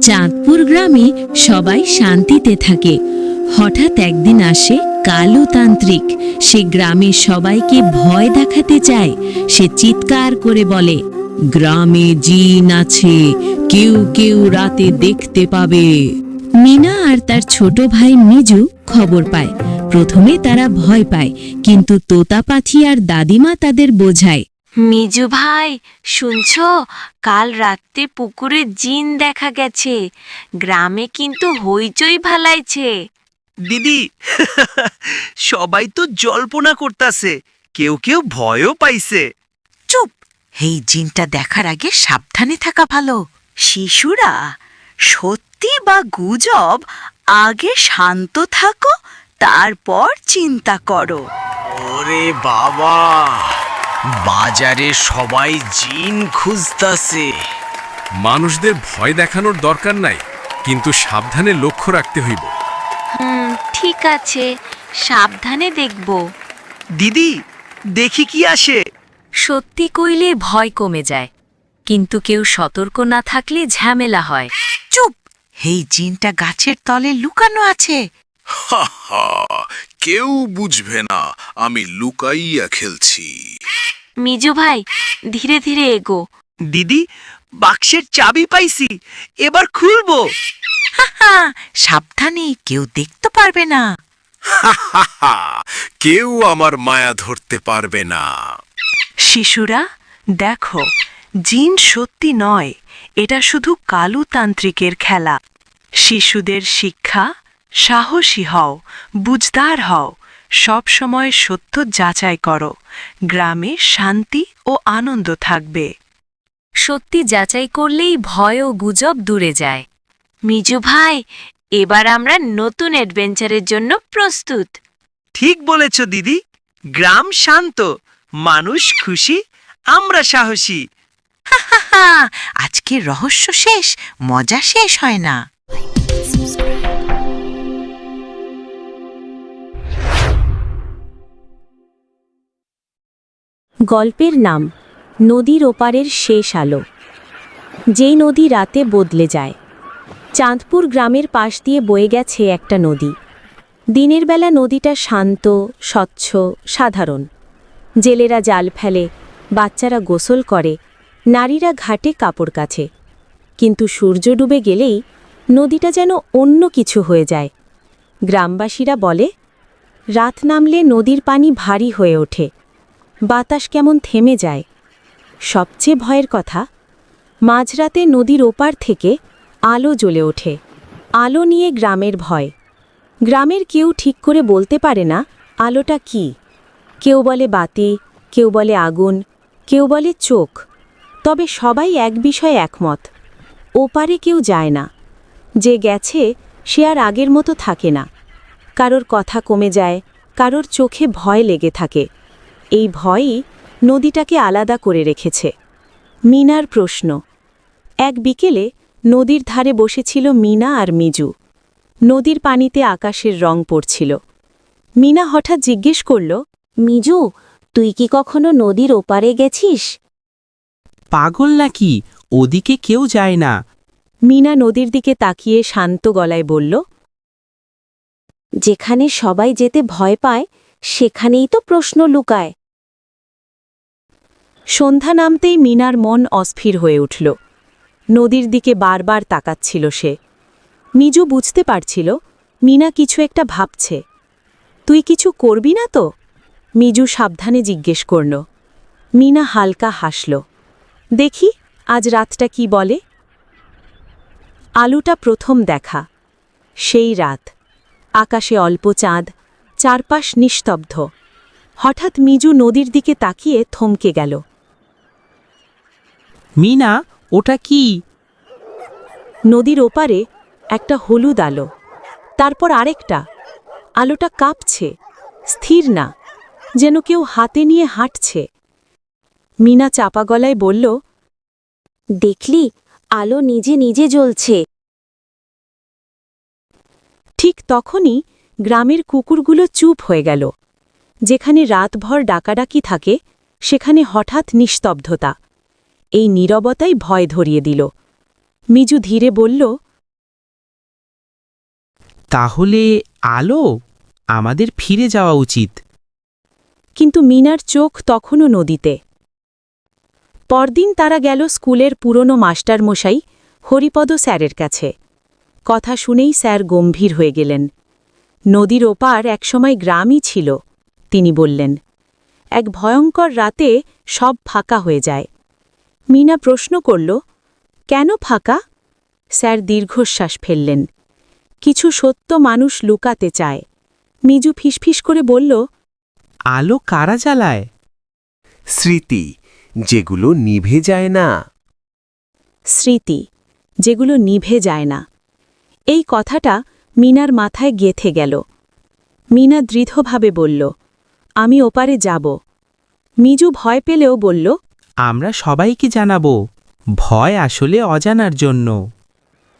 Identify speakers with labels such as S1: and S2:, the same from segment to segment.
S1: চাঁদপুর গ্রামে সবাই শান্তিতে থাকে। হঠাৎ একদিন আসে কালো তান্ত্রিক। সে গ্রামের সবাইকে ভয় দেখাতে চায়। সে চিৎকার করে বলে, গ্রামে জিন আছে, কেউ কেউ রাতে দেখতে পাবে। মিনা আর তার ছোট ভাই মিজু খবর পায়। প্রথমে তারা ভয় পায়, কিন্তু তোতা পাখি আর দাদিমা তাদের বোঝায়।
S2: মিজু ভাই শুনছ? কাল রাত্রে পুকুরে জিন দেখা গেছে। গ্রামে কিন্তু হইচই ভালাইছে
S3: দিদি সবাই তো জল্পনা করতাছে কেউ কেউ ভয়ও পাইছে।
S4: চুপ! এই জিনটা দেখার আগে সাবধানে থাকা ভালো। শিশুরা সত্যি বা গুজব আগে শান্ত থাকো তারপর চিন্তা করো।
S5: ওরে বাবা! বাজারে সবাই জিন খুঁজতাছে।
S6: মানুষদের ভয় দেখানোর দরকার নাই কিন্তু সাবধানে লক্ষ্য রাখতে হইব।
S2: হুম ঠিক আছে সাবধানে দেখব।
S3: দিদি দেখি কি আসে।
S2: সত্যি কইলে ভয় কমে যায় কিন্তু কেউ সতর্ক না থাকলে ঝামেলা হয়।
S4: চুপ এই জিনটা গাছের তলে লুকানো আছে।
S7: হা হা কেউ বুঝবে না আমি লুকাইয়া খেলছি।
S2: মিজু ভাই ধীরে ধীরে এগো।
S3: দিদি বাক্সের চাবি পাইছি এবার খুলবো।
S4: হা সাবধানে কেউ দেখতে পারবে না।
S7: হা হা কেউ আমার মায়া ধরতে পারবে না।
S8: শিশুরা দেখো জিন সত্যি নয় এটা শুধু কালু তান্ত্রিকের খেলা। শিশুদের শিক্ষা সাহসী হও বুঝদার হও সব সময় সত্য যাচাই করো গ্রামে শান্তি ও আনন্দ থাকবে।
S2: সত্যি যাচাই করলেই ভয় ও গুজব দূরে যায়। মিজু ভাই এবার আমরা নতুন অ্যাডভেঞ্চারের জন্য প্রস্তুত।
S3: ঠিক বলেছ দিদি। গ্রাম শান্ত মানুষ খুশি আমরা সাহসী।
S4: আজকে রহস্য শেষ মজা শেষ হয় না।
S9: গল্পের নাম, নদীর ওপারের শেষ আলো। যেই নদী রাতে বদলে যায়। চাঁদপুর গ্রামের পাশ দিয়ে বয়ে গেছে একটা নদী। দিনের বেলা নদীটা শান্ত, স্বচ্ছ, সাধারণ। জেলেরা জাল ফেলে, বাচ্চারা গোসল করে, নারীরা ঘাটে কাপড় কাছে। কিন্তু সূর্য ডুবে গেলেই নদীটা যেন অন্য কিছু হয়ে যায়। গ্রামবাসীরা বলে, রাত নামলে নদীর পানি ভারী হয়ে ওঠে। বাতাস কেমন থেমে যায়। সবচেয়ে ভয়ের কথা, মাঝরাতে নদীর ওপার থেকে আলো জ্বলে ওঠে। আলো নিয়ে গ্রামের ভয়। গ্রামের কেউ ঠিক করে বলতে পারে না, আলোটা কি? কেউ বলে বাতি, কেউ বলে আগুন, কেউ বলে চোখ। তবে সবাই এক বিষয়ে একমত। ওপারে কেউ যায় না। যে গেছে, সে আর আগের মতো থাকে না। কারোর কথা কমে যায়, কারোর চোখে ভয় লেগে থাকে। এই ভয়ই নদীটাকে আলাদা করে রেখেছে। মিনার প্রশ্ন। এক বিকেলে নদীর ধারে বসেছিল মিনা আর মিজু। নদীর পানিতে আকাশের রং পড়ছিল। মিনা হঠাৎ জিজ্ঞেস করল মিজু তুই কি কখনো নদীর ওপারে গেছিস?
S10: পাগল নাকি? ওদিকে কেউ যায় না।
S9: মিনা নদীর দিকে তাকিয়ে শান্ত গলায় বলল যেখানে সবাই যেতে ভয় পায় সেখানেই তো প্রশ্ন লুকায়। সন্ধ্যা নামতেই মিনার মন অস্থির হয়ে উঠল। নদীর দিকে বারবার তাকাচ্ছিল সে। মিজু বুঝতে পারছিল, মিনা কিছু একটা ভাবছে। তুই কিছু করবি না তো? মিজু সাবধানে জিজ্ঞেস করল। মিনা হালকা হাসল। দেখি, আজ রাতটা কি বলে? আলুটা প্রথম দেখা। সেই রাত। আকাশে অল্প চাঁদ, চারপাশ নিস্তব্ধ। হঠাৎ মিজু নদীর দিকে তাকিয়ে থমকে গেল।
S10: মিনা, ওটা কি?
S9: নদীর ওপারে একটা হলুদ আলো, তারপর আরেকটা। আলোটা কাঁপছে, স্থির না, যেন কেউ হাতে নিয়ে হাঁটছে। মিনা চাপা গলায় বলল, দেখলি, আলো নিজে নিজে জ্বলছে। ঠিক তখনই গ্রামের কুকুরগুলো চুপ হয়ে গেল। যেখানে রাতভর ডাকাডাকি থাকে, সেখানে হঠাৎ নিস্তব্ধতা। এই নীরবতাই ভয় ধরিয়ে দিল। মিজু ধীরে বলল
S10: তাহলে আলো আমাদের ফিরে যাওয়া উচিত।
S9: কিন্তু মিনার চোখ তখনও নদীতে। পরদিন তারা গেল স্কুলের পুরনো মাস্টারমশাই হরিপদ স্যারের কাছে। কথা শুনেই স্যার গম্ভীর হয়ে গেলেন। নদীর ওপার একসময় গ্রামই ছিল তিনি বললেন এক ভয়ঙ্কর রাতে সব ফাঁকা হয়ে যায়। মিনা প্রশ্ন করল কেন ফাঁকা? স্যার দীর্ঘশ্বাস ফেললেন। কিছু সত্য মানুষ লুকাতে চায়। মিজু ফিসফিস করে বলল
S10: আলো কারা জ্বালায়?
S11: স্মৃতি যেগুলো নিভে যায় না।
S9: স্মৃতি যেগুলো নিভে যায় না। এই কথাটা মিনার মাথায় গেথে গেল। মিনা দৃঢ়ভাবে বলল আমি ওপারে যাব। মিজু ভয় পেলেও বলল
S10: আমরা সবাইকে জানাব, ভয় আসলে অজানার জন্য।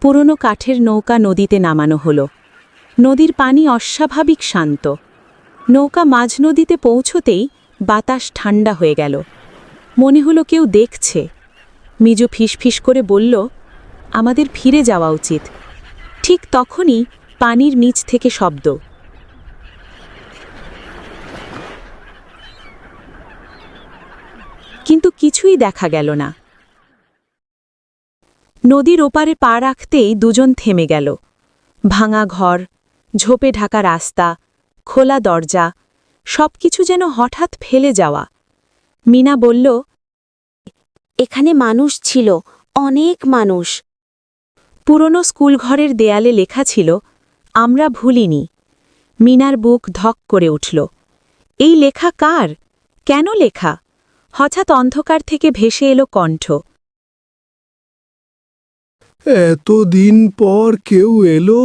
S9: পুরনো কাঠের নৌকা নদীতে নামানো হল। নদীর পানি অস্বাভাবিক শান্ত। নৌকা মাঝ নদীতে পৌঁছতেই বাতাস ঠান্ডা হয়ে গেল। মনে হলো কেউ দেখছে। মিজু ফিসফিস করে বলল, আমাদের ফিরে যাওয়া উচিত। ঠিক তখনই পানির নিচ থেকে শব্দ কিন্তু কিছুই দেখা গেল না। নদীর ওপারে পা রাখতেই দুজন থেমে গেল। ভাঙা ঘর, ঝোপে ঢাকা রাস্তা, খোলা দরজা, সবকিছু যেন হঠাৎ ফেলে যাওয়া। মিনা বলল, এখানে মানুষ ছিল, অনেক মানুষ। পুরনো স্কুলঘরের দেয়ালে লেখা ছিল, আমরা ভুলিনি। মিনার বুক ধক করে উঠল, এই লেখা কার? কেন লেখা? হঠাৎ অন্ধকার থেকে ভেসে এলো কণ্ঠ।
S7: এতদিন পর কেউ এলো।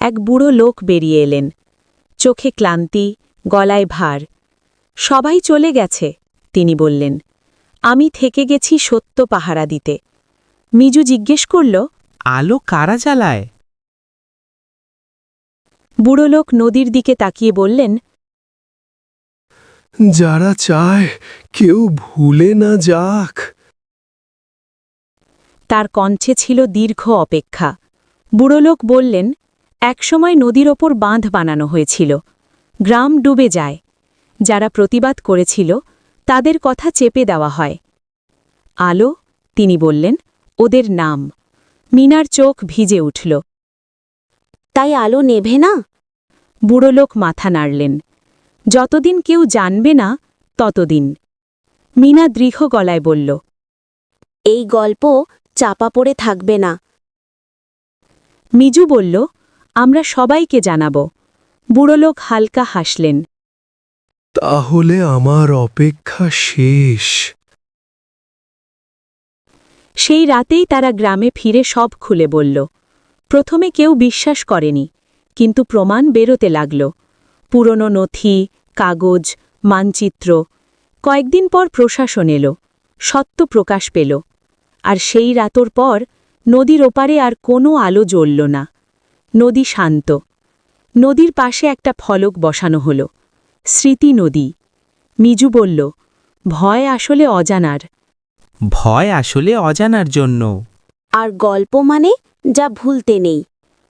S9: এক বুড়ো লোক বেরিয়ে এলেন। চোখে ক্লান্তি গলায় ভার। সবাই চলে গেছে তিনি বললেন। আমি থেকে গেছি সত্য পাহারা দিতে। মিজু জিজ্ঞেস করল
S10: আলো কারা জ্বালায়?
S9: বুড়ো লোক নদীর দিকে তাকিয়ে বললেন
S7: যারা চায় কেউ ভুলে না যাক।
S9: তার কণ্ঠে ছিল দীর্ঘ অপেক্ষা। বুড়োলোক বললেন, একসময় নদীর ওপর বাঁধ বানানো হয়েছিল। গ্রাম ডুবে যায়। যারা প্রতিবাদ করেছিল, তাদের কথা চেপে দেওয়া হয়। আলো, তিনি বললেন, ওদের নাম। মিনার চোখ ভিজে উঠল। তাই আলো নেভে না? বুড়োলোক মাথা নাড়লেন। যতদিন কেউ জানবে না ততদিন। মিনা দৃঢ় গলায় বলল এই গল্প চাপা পড়ে থাকবে না। মিজু বলল আমরা সবাইকে জানাব। বুড়োলোক হালকা হাসলেন।
S7: তাহলে আমার অপেক্ষা শেষ।
S9: সেই রাতেই তারা গ্রামে ফিরে সব খুলে বলল প্রথমে কেউ বিশ্বাস করেনি কিন্তু প্রমাণ বেরোতে লাগল। পুরনো নথি কাগজ মানচিত্র। কয়েকদিন পর প্রশাসন এলো সত্য প্রকাশ পেল। আর সেই রাতর পর নদীর ওপারে আর কোনো আলো জ্বলল না। নদী শান্ত। নদীর পাশে একটা ফলক বসানো হল। স্মৃতি নদী। মিজু বলল ভয় আসলে অজানার।
S10: ভয় আসলে অজানার জন্য।
S9: আর গল্প মানে যা ভুলতে নেই।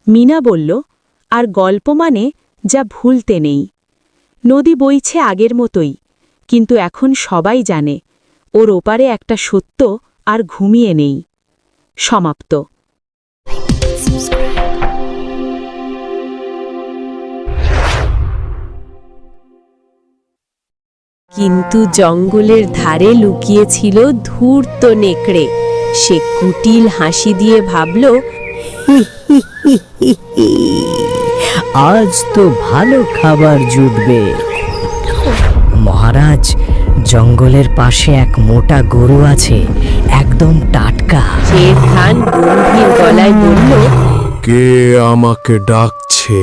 S9: মিনা বলল আর গল্প মানে যা ভুলতে নেই। নদী বইছে আগের মতোই, কিন্তু এখন সবাই জানে, ওর ওপারে একটা সত্য আর ঘুমিয়ে নেই। সমাপ্ত। কিন্তু জঙ্গলের ধারে লুকিয়েছিল ধূর্ত নেকড়ে। সে কুটিল হাসি দিয়ে ভাবল
S12: আজ তো ভালো খাবার জুটবে। মহারাজ জঙ্গলের পাশে এক মোটা গরু আছে একদম টাটকা।
S9: গম্ভীর গলায় বলল
S7: কে আমাকে ডাকছে?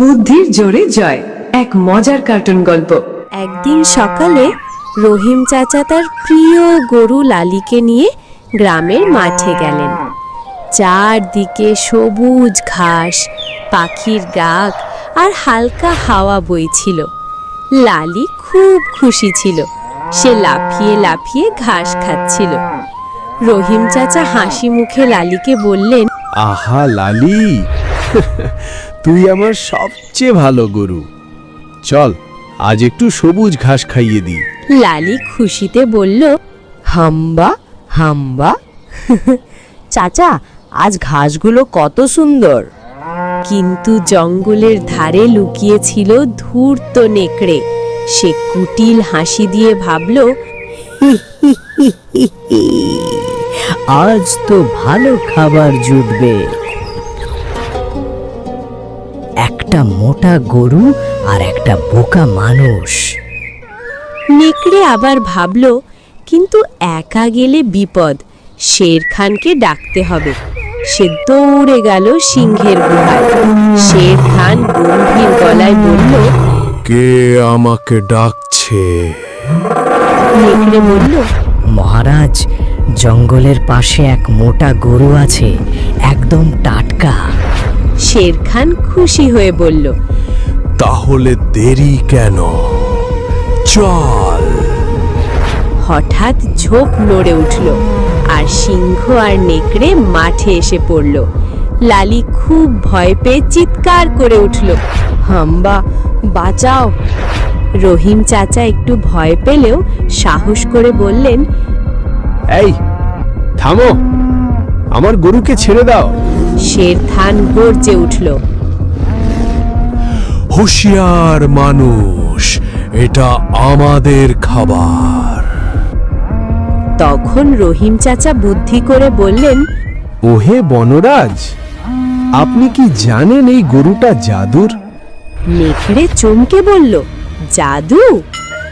S8: বুদ্ধির জোরে জয় এক মজার কার্টুন গল্প।
S9: একদিন সকালে রহিম চাচা তার প্রিয় গরু লালিকে নিয়ে গ্রামের মাঠে গেলেন। চারদিকে সবুজ ঘাস পাখির ডাক আর হালকা হাওয়া বইছিল। লালি খুব খুশি ছিল।
S1: সে লাফিয়ে লাফিয়ে ঘাস খাচ্ছিল। রহিম চাচা হাসি মুখে লালিকে বললেন
S11: আহা লালি! তুই আমার সবচেয়ে ভালো গরু। চল আজ একটু সবুজ ঘাস খাইয়ে দি
S1: লালি খুশিতে বলল
S12: হাম্বা হাম্বা। চাচা আজ ঘাসগুলো কত সুন্দর।
S1: কিন্তু জঙ্গলের ধারে লুকিয়ে ছিল ধূর্ত নেকড়ে। সে কুটিল হাসি দিয়ে ভাবল
S12: আজ তো ভালো খাবার জুটবে। একটা মোটা গরু আর একটা বোকা মানুষ।
S1: নেকড়ে আবার ভাবল, কিন্তু একা গেলে বিপদ। শের খানকে ডাকতে হবে। সে দৌড়ে গেল সিংহের গুহায়। সে খান গম্ভীর গলায় বলল
S11: কে আমাকে ডাকছে?
S1: নেকড়ে বলল
S12: মহারাজ জঙ্গলের পাশে এক মোটা গরু আছে একদম টাটকা।
S1: শের খান খুশি হয়ে বলল
S11: তাহলে দেরি কেন? চল।
S1: হঠাৎ ঝোপ নড়ে উঠল। আর সিংহ আর নেকড়ে মাঠে এসে পড়ল। লালি খুব ভয় পেয়ে চিৎকার করে উঠল হাম্বা বাঁচাও। রহিম চাচা একটু ভয় পেলেও সাহস করে বললেন
S11: এই থামো আমার গরুকে ছেড়ে দাও।
S1: শের থান গর্জে উঠল
S11: হুঁশিয়ার মানুষ এটা আমাদের খাবার।
S1: তখন রহিম চাচা বুদ্ধি করে বললেন
S11: ওহে বনরাজ আপনি কি জানেন এই গরুটা জাদুর?
S1: নেকড়ে চমকে বলল জাদু?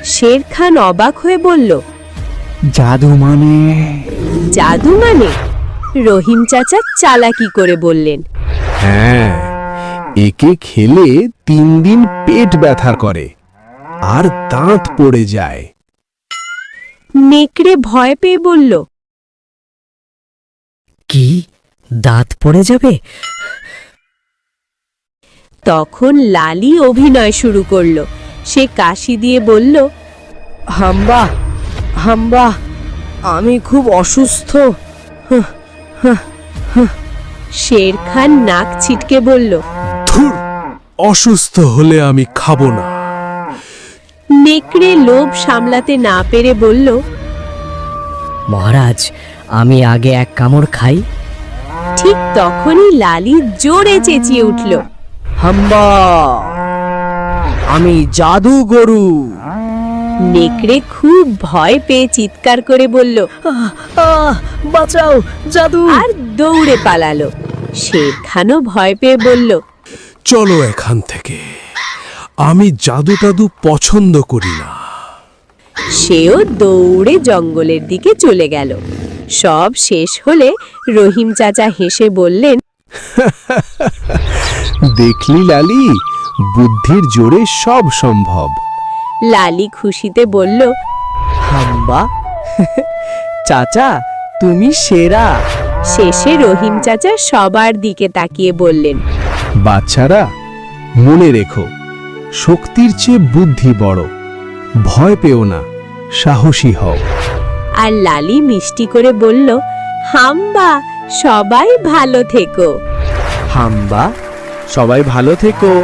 S1: শের খান অবাক হয়ে বলল
S10: জাদু মানে?
S1: জাদু মানে? রহিম চাচা চালাকি করে বললেন
S11: হ্যাঁ একে খেলে তিন দিন পেট ব্যথা করে আর দাঁত পড়ে যায়।
S1: নেকড়ে ভয় পেয়ে বলল
S12: কি? দাঁত পড়ে যাবে?
S1: তখন লালি অভিনয় শুরু করল। সে কাশি দিয়ে বলল
S12: হাম্বা হাম্বা আমি খুব অসুস্থ।
S1: শের খান নাক ছিটকে বলল
S11: ধুর অসুস্থ হলে আমি খাব না।
S1: নেকড়ে লোভ সামলাতে না পেরে বলল
S12: মহারাজ আমি আগে এক কামড় খাই।
S1: ঠিক তখনই লালি জোরে চেঁচিয়ে উঠল
S12: হাম্বা আমি জাদু গরু।
S1: নেকড়ে খুব ভয় পেয়ে চিৎকার করে বলল
S12: বাঁচাও জাদু।
S1: আর দৌড়ে পালালো। শের ভয় পেয়ে বলল
S11: চলো এখান থেকে। আমি জাদু টাদু পছন্দ করি না।
S1: সেও দৌড়ে জঙ্গলের দিকে চলে গেল। সব শেষ হলে রহিম চাচা হেসে বললেন
S11: দেখলি লালি? বুদ্ধির জোরে সব সম্ভব।
S1: লালি খুশিতে বলল
S12: হাম্বা। চাচা তুমি সেরা।
S1: শেষে রহিম চাচা সবার দিকে তাকিয়ে বললেন
S11: বাচ্চারা মনে রেখো শক্তির চেয়ে বুদ্ধি বড়। ভয় পেও না সাহসী হও।
S1: আর লালি মিষ্টি করে বলল হাম্বা সবাই ভালো থেকো।
S10: হাম্বা সবাই ভালো থেকো।